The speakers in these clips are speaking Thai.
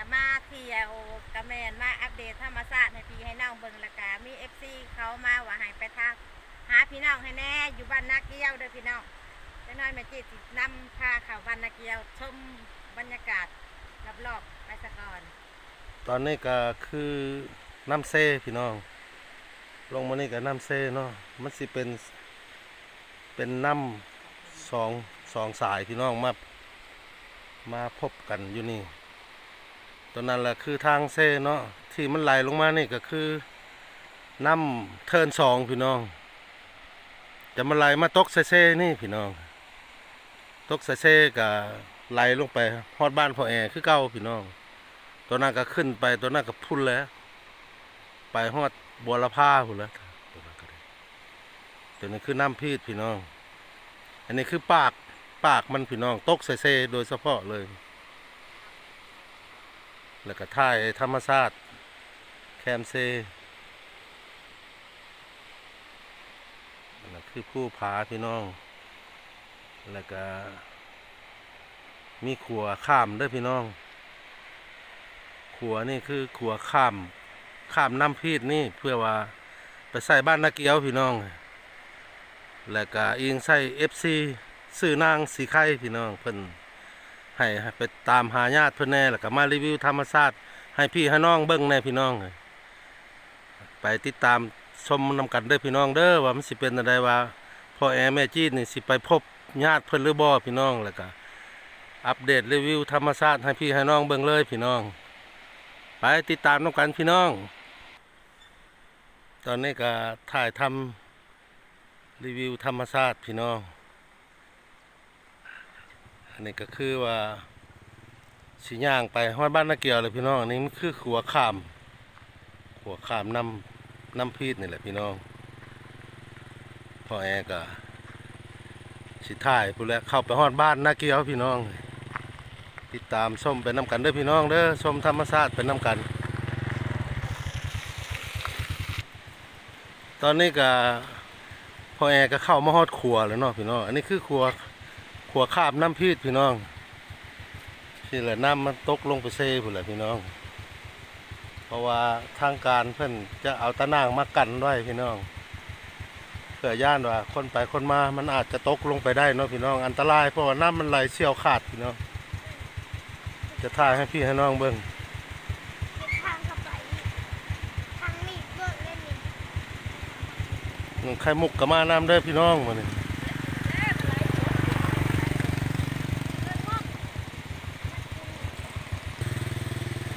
จะมาเที่ยวกระแมนมาอัปเดตธรรมชาติให้พี่ให้น้องเบิ่งละกามีเอฟซีเขามาว่าให้ไปทางหาพี่น้องให้แน่อยู่บ้านนาเกี้ยวเด้อพี่น้องจะน้อยแม่จีสินำพาเขาบ้านนาเกี้ยวชมบรรยากาศรอบๆไปสะก่อนตอนนี้ก็คือน้ำเซพี่น้อง ลงมานี่ก็น้ำเซเนาะมันสิเป็นเป็นน้ำสองสองสายพี่น้องมามาพบกันอยู่นี่ ตอนนั้นแหละคือทางเซ่เนาะที่มันไหลลงมานี่ก็คือน้ำเทินสองพี่น้อง จะมาไหลมาตกเซ่เซ่นี่พี่น้อง ตกเซ่เซ่ก็ไหลลงไปฮอดบ้านพ่อแอคือเก่าพี่น้อง ตัวนั้นก็ขึ้นไปตัวนั้นก็พุ่นแล้ว ไปฮอดบัวละผ้าพุ่นแล้วตัวนี้คือน้ำพีดพี่น้อง อันนี้คือปากปากมันพี่น้อง ตกเซๆโดยเฉพาะเลย แล้วก็ท่ายธรรมชาติแคมเซอันนั้นคือผู้ผาพี่น้อง แล้วก็ มีขัวข้ามด้วยพี่น้อง ขัวนี่คือขัวข้าม ข้ามน้ำพีดนี่เพื่อว่าไปใส่บ้านนาเกียวพี่น้อง แล้วก็อิงใส่เอฟซีซื้อนางสีไข่พี่น้องเพิ่น ให้ไปตามหาญาติเพิ่นแน่แล้วก็มารีวิวธรรมชาติให้พี่ให้น้องเบิ่งแน่พี่น้องไปติดตามชมนำกันเด้อพี่น้องเด้อว่ามันสิเป็นอะไรว่าพ่อแอแม่จีนนี่สิไปพบญาติเพิ่นหรือบ่พี่น้องแล้วก็อัปเดตรีวิวธรรมชาติให้พี่ให้น้องเบิ่งเลยพี่น้อง ไปติดตามน้องกันพี่น้อง ตอนนี้ก็ถ่ายทำรีวิวธรรมชาติพี่น้อง อันนี้ก็คือว่าสีย่างไปฮอดบ้านนาเกียวเลยพี่น้องอันนี้มันคือขัวขาม ขัวขามน้ำน้ำพีดนี่แหละพี่น้องพ่อแอก็สิถ่ายพู้แล้วเข้าไปฮอดบ้านนาเกียวพี่น้องติดตามชมไปน้ำกันเด้อพี่น้องเด้อชมธรรมชาติไปน้ำกัน ตอนนี้ก็พอแอร์ก็เข้ามาฮอดครัวแล้วเนาะพี่น้องอันนี้คือครัว ครัวคาบน้ำพีดพี่น้องที่แหละน้ำมันตกลงไปเซ่พุ่นแหละพี่น้อง เพราะว่าทางการเพิ่นจะเอาตะนางมากันไว้พี่น้องเพื่อย่านว่าคนไปคนมา มันอาจจะตกลงไปได้เนาะพี่น้อง อันตรายเพราะว่าน้ำมันไหลเชี่ยวขาดพี่น้อง จะถ่ายให้พี่ให้น้องเบิ่งทางเข้าไปทางนี้เบิ่งเลยนี่ไข่มุกกับมาน้ำเด้อพี่น้องมาเนี่ย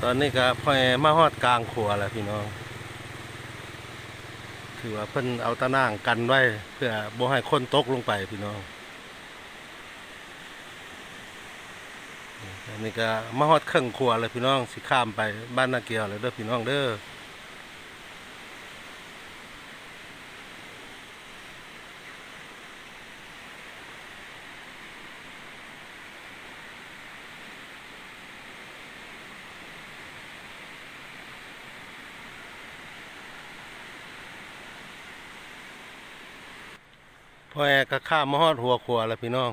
ตอนนี้ก็พ่อมาฮอดกลางขัวแล้วพี่น้องถือว่าเพิ่นเอาตะนางกันไว้ เพื่อบ่ให้คนตกลงไปพี่น้องอันนี้ก็มาฮอดเครื่องขัวแล้วพี่น้องสิข้ามไปบ้านนาเกียวเลยเด้อพี่น้องเด้อ พ่อแอก็ข้ามมาฮอดหัวขัวแล้วพี่น้อง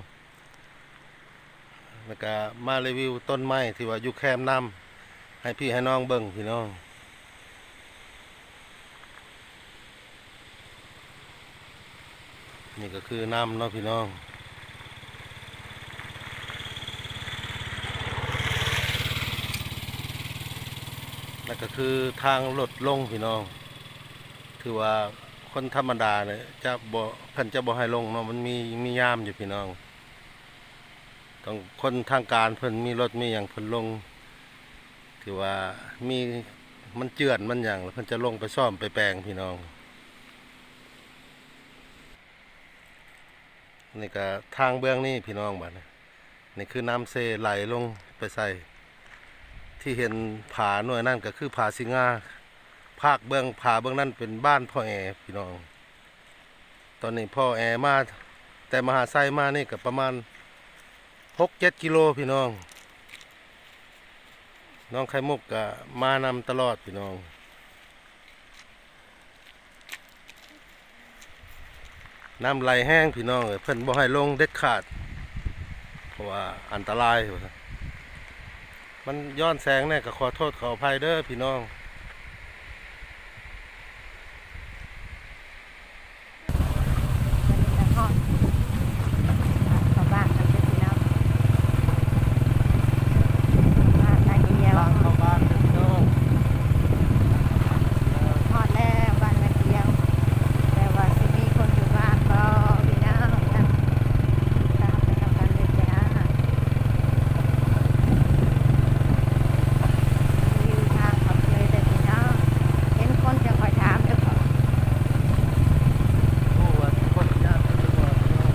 แล้วก็มารีวิวต้นไม้ที่ว่าอยู่แคมน้ำให้พี่ให้น้องเบิ่งพี่น้องนี่ก็คือน้ำเนาะพี่น้องนั่นก็คือทางลดลงพี่น้อง ถือว่า คนธรรมดาเนี่ยจะบ่เพิ่นจะบ่ให้ลงเนาะมันมีมียามอยู่พี่น้องต้องคนทางการเพิ่นมีรถมีอย่างเพิ่นลงถือว่ามีมันเจือนมันอย่างแล้วเพิ่นจะลงไปซ่อมไปแปลงพี่น้องนี่ก็ทางเบื้องนี่พี่น้องบัดนี้นี่คือน้ำเซไหลลงไปใส่ที่เห็นผาหน่วยนั่นก็คือผาสิงา ภาคเบื้องผาเบื้องนั่นเป็นบ้านพ่อแอพี่น้อง ตอนนี้พ่อแอมาแต่มหาไซมานี่ก็ประมาณหกเจ็ดกิโลพี่น้อง น้องไข่มุกก็มานำตลอดพี่น้องน้ำไหลแห้งพี่น้องเพิ่นบ่ให้ลงเด็ดขาด เพราะว่าอันตราย มันย้อนแสงเนี่ยก็ขอโทษขออภัยเด้อพี่น้อง เข้าบ้านกันเด้อพี่น้องบ้านนาเกียว ทางเข้าบ้านเด้อพี่น้อง ฮอดแล้วบ้านนาเกียว แต่ว่าสิมีคนอยู่บ้านบ่พี่น้องนะตามไปทำกันเลยจ้าอยู่ทางขับเลยเด้อพี่น้องเห็นคนจะคอยถามเด้อพ่อ โอ้ว่าคนญาติกันดีกว่าพี่น้อง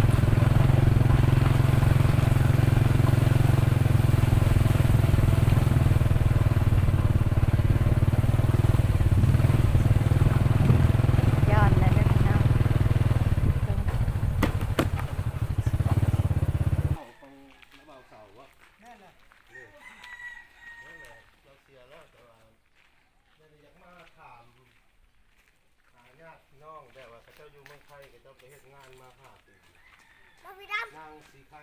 ย้อนเลยเด้อพี่น้อง เอาของน้าบ่าวเสาวะแน่นเลยนั่นแหละเราเสียแล้วแต่ว่าเดี๋ยวนี้อยากมาถามหา ญาติพี่น้องแบบว่าเขาเจ้าอยู่เมืองไทยเขาเจ้าไปเฮ็ดงานมาห้าปีมาพี่ดนางสีไข่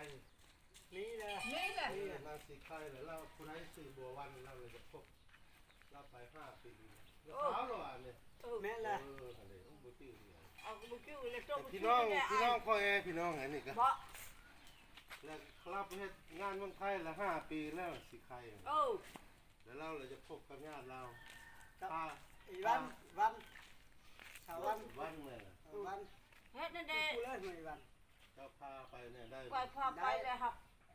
นี่แหละนี่แหละนี่นางสีไข่แล้วเราคุณให้สื่อบัววันเราเลยจะพบเราไปห้าปีแล้วเท้าเราอะเนี่ยแม่เอละออะไรต้องบุตรเนี่ยเอาบุกิ้วเลยต้มพี่น้องพี่น้องพ่อแอพี่น้องไงนี่ก็เพราะแล้วเราไปเฮ็ดงานเมืองไทยละห้าปีแล้วสีไข่โอ้แล้วเราเลยจะพบกับญาติเราพาอีวันวันชาววันวันเลยนะวันเฮ็ดนั่นเด้กูเลยไม่วันเจ้าพาไปเนี่ยได้ปล่อยพอไปเลยครับ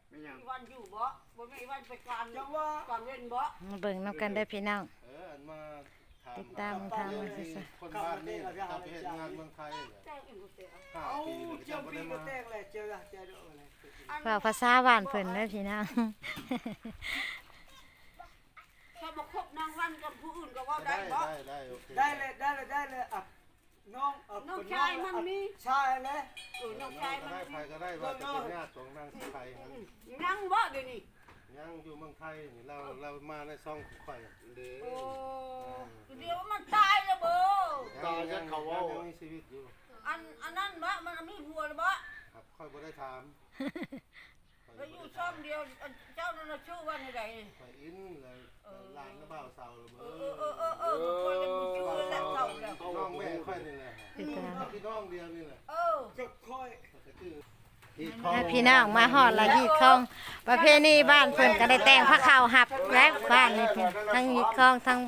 ไม่ยังมีวันอยู่บ่บ่มีวันไปกลางจังว่าก่อนเว้นบ่มาเบิ่งนำกันได้อพี่น้องเอออันมาถามติดตามทางมาซื่อคนบ้านนี่เราไปเฮ็ดงานเมืองไทยเนี่ยแจ้งอีกบ่เตะห้าเอาปีเจ้าแล้วพี่จะก็บ่แต่ได้งเลยเจอเจออะไรเว้าภาษาบ้านเพิ่นเด้อพี่น้องถ้าบ่ครบนางวันกับผู้อื่นก็เว้ามาได้ได้บ่ได้ได้โอเคได้เลยได้เลยได้เลยอะ น้องอะน้องชายมันมี ชายเลยเออน้น้อองงชายก็มันได้ใครก็ได้ว่าจะเป็นญาติของนางสีไข่นั้นยังบ่เดี๋ยวนี้ยังอยู่เมืองไทยนี่เราเรามาในซ่องข่อยเด้อโอ้เดี๋ยวมันตายแล้วบ่ตายกันเขาว่ายังมีชีวิตอยู่ อันอันนั้นบ่มันมีผัวแล้วบ่ครับค่อยบ่ได้ถาม แล้วอยู่ซ่อมเดียวอันเจ้านั่นน่ะชื่อว่าไดนี่ไปอินเลยหลานน้าบ่าวเสาเลยเออเออเออเออเออคนละบ่ชื่อแล้วเท่าแล้วน้องแม่ค่อยนี่แหละพี่น้องเดียวนี่แหละเออจะค่อยก็คือให้พี่น้องมาฮอดละฮีดของ ประเพณีบ้านเพิ่นก็ได้แต่งพระขาวหับและบ้านนี่เพิ่นทั้งฮีดของทั้ง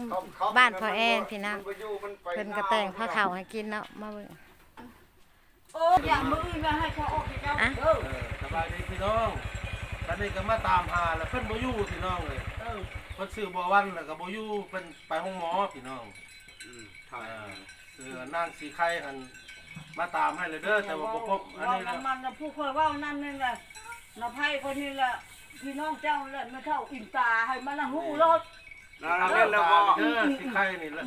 บ้านพ่อแอนพี่น้องเพิ่นก็แต่งพระขาวให้กินเนาะมาเบิ่งโอ้อย่ามืออื่นมาให้เขาออกให้เจ้าอะเออสบายดีพี่น้องตอ นนี้ก็มาตามหาแล้วเพิ่นบ่อยู่พี่น้องเลยเออเพิ่นซื้อบ่วันแล้วก็บ่อยู่เพิ่นไปห้องหมอพี่น้องอืมอ่าซื้อนางสีไข่หันมาตามให้เลยเด้อแต่ว่าบ่พบอันว่านี้แล้วน้ำมันน่ะผู้เคยว่านั่นนี่แหละน้าไผคนนี้แหละพี่น้องเจ้าแหละไม่เท่าอินตาให้มันน่ะฮู้รถนั่นเล่นแล้วบ่เด้อสีไข่นี่แหละ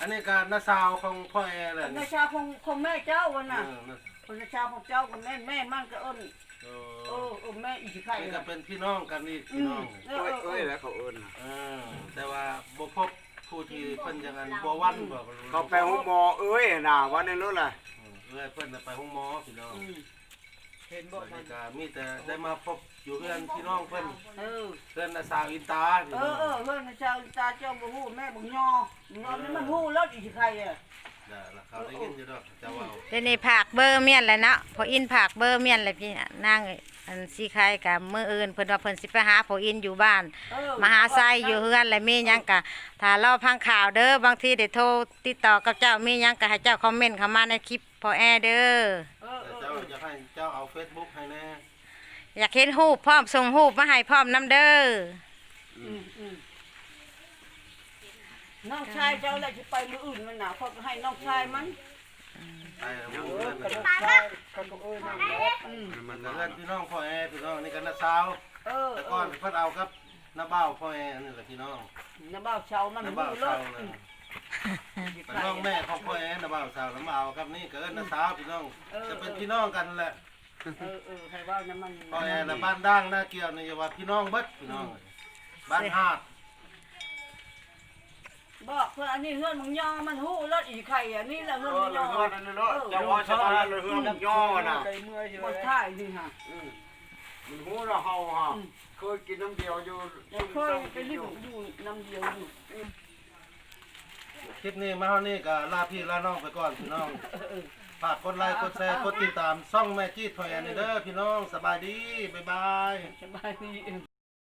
อันนี้ก็น้าสาวของพ่อแอแหละในนี่ชาของของแม่เจ้าวันเอน่ะอนั่นคนในชาของเจ้ากับแม่แม่มันก็เอิ้น เอเอออเออแม่อีสิไข่นี่ก็เป็นพี่น้องกันนี่อืพี่มน้องเออเออเออแล้วเขาเอิ้นเออแต่ว่าบ่พบผู้ที่เพิ่นจังอันบ่วันบ่เขาไปห้องหมอเอ้ยน่ะวันนี้รู้ล่ะเออเอ้ยเพิ่นน่ะไปห้องหมอพี่น้องอืมเห็นบ่บ่นี่ก็มีแต่ได้มาพบอยู่เพื่อนพี่น้องเพิ่นเออเพื่อนน่ะสาวอินตาพี่เอน้อองเออเฮ้ยในชาอินตาเจ้าบ่ฮู้แม่บ่ยอยอนี่มันฮู้รถอีสิไข่อะ ได้ละเขาได้ยินอยู่ดอกเจ้าเว้าเดี๋ยวนี้ผากเบอร์เมียนแล้วเนาะพออินผากเบอร์เมียนเลยพี่นางอันสีไข่กับมื้ออื่นเพิ่นว่าเพิ่นสิไปหาพออินอยู่บ้านเออมหาไซอยู่เฮือนและมีหยังกะถ้ารอพังข่าวเด้อบางทีได้โทรติดต่อกับเจ้ามีหยังก็ให้เจ้าคอมเมนต์เข้ามาในคลิปพอแอเด้อเออแต่เออเจ้าอยากให้เจ้าเอา Facebook ให้แน่อยากเห็นรูปพร้อมส่งรูปมาให้พร้อมน้ำเด้อ อืมอืม น้องชายเจ้าแหละสิไปมื้ออื่นมันน่ะเขาก็ให้น้องชายมันไปเอาเพื่อนกระน่ะโดดชายกระโดดเอ้ยนั่นแหละอืมมันก็เพื่อนพี่น้องพ่อแอพี่น้องนี่ก็น้าสาวเออแต่ก่อนเพิ่นเอากับน้าบ่าวพ่อแอนี่แหละพี่น้องน้าบ่าวเชามันน้าฮู้บ่าวรสาวถเลยเป็นน้องแม่ของพ่อแอน้าบ่าวสาวแล้วมาเอากับนี่ก็เอิ้นน้าสาวพี่น้องจะเป็นพี่น้องกันแหละเออเออใครว่าน้ำมันพ่อแอน่ะบ้านด่างหน้าเกี่ยวนี่อย่าว่าพี่น้องเบิดพี่น้องบ้านหาด บอกเพื่ออันนี้เฮือนมึงย่อมันฮู้รถอีไข่อะนี่แหละเฮือนมึงยอเรื่องนั้นเนาะจะว่าชาวบ้านเรื่องย่อน่ะบ่ท่ายนี่ฮะมันฮู้แล้วเฮาฮะเคยกินน้ำเดียวอยู่เคยไปอยู่อยู่น้ำเดียวอยู่คลิปนี้มาเท่านี้ก็ลาพี่ลาน้องไปก่อนพี่น้องฝากกดไลค์กดแชร์กดติดตามช่องแม่จีดพอยแอนเด้อพี่น้องสบายดีบ๊ายบายสบายดี